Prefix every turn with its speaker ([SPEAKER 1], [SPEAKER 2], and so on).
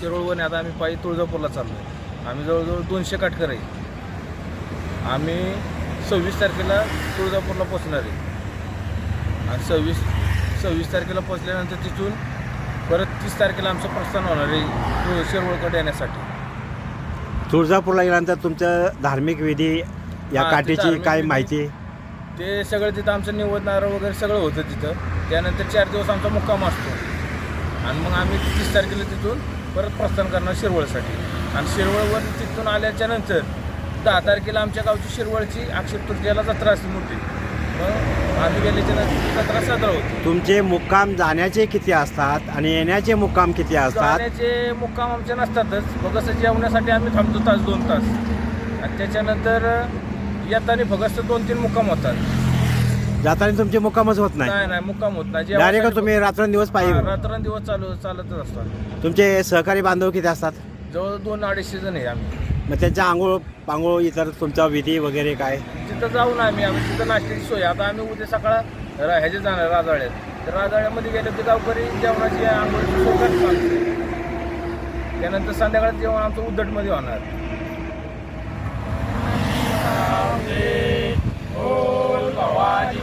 [SPEAKER 1] दिवस आता आम्ही पायी तुळजापूरला चाललो आहे आम्ही जवळजवळ दोनशे काटकर आहे. आम्ही सव्वीस तारखेला तुळजापूरला पोचणार आहे. आणि सव्वीस सव्वीस तारखेला पोचल्यानंतर तिथून परत तीस तारखेला आमचं प्रस्थान होणार आहे तुळ- शिरवळकडे येण्यासाठी.
[SPEAKER 2] तुळजापूरला गेल्यानंतर तुमचं धार्मिक विधी या
[SPEAKER 1] हा,
[SPEAKER 2] काठीची
[SPEAKER 1] धार्मिक
[SPEAKER 2] काय
[SPEAKER 1] विधी.
[SPEAKER 2] माहिती?
[SPEAKER 1] ते सगळं तिथं आमचं निवडणारं वगैरे सगळं होतं तिथं. त्यानंतर चार दिवस आमचा मुक्काम असतो. आणि मग आम्ही तीस तारखेला तिथून परत प्रस्थान करणार शिरवळसाठी. आणि शिरवळवर तिथून आल्याच्यानंतर दहा तारखेला आमच्या गावची शिरवळची अक्षर तृतीयाला जत्रा असते मोठी. आम्ही गेल्याच्या
[SPEAKER 2] तुमचे मुक्काम जाण्याचे किती असतात आणि येण्याचे मुक्काम किती असतात?
[SPEAKER 1] जाण्याचे मुक्काम आमचे नसतातच. मग कसं जेवण्यासाठी आम्ही थांबतो तास दोन तास. आणि त्याच्यानंतर येताना फक्त दोन तीन मुक्काम होतात.
[SPEAKER 2] जाताना तुमचे मुक्कामच होत नाही?
[SPEAKER 1] नाही नाही मुक्काम होत नाही.
[SPEAKER 2] डायरेक्ट
[SPEAKER 1] जेवणासाठी
[SPEAKER 2] तुम्ही रात्रंदिवस पाहिजे
[SPEAKER 1] रात्रंदिवस चालू चालतच असतात.
[SPEAKER 2] तुमचे सहकारी बांधव किती असतात?
[SPEAKER 1] जवळ दोन अडीचशे जण आहे आम्ही.
[SPEAKER 2] मग त्यांच्या आंघोळ पांघोळ इतर तुमचा विधी वगैरे काय?
[SPEAKER 1] तिथं जाऊन आम्ही आम्ही तिथं नाश्त्याची सोय. आता आम्ही उद्या सकाळ रा- ह्याचे जाणार राजवाड्यात. तर राजवाड्यामध्ये गेलो की गावकरी जेवणाची आंघोळीची सोय करतात त्यानंतर संध्याकाळचं जेवण आमचं उद्धटमध्ये होणार. भवानी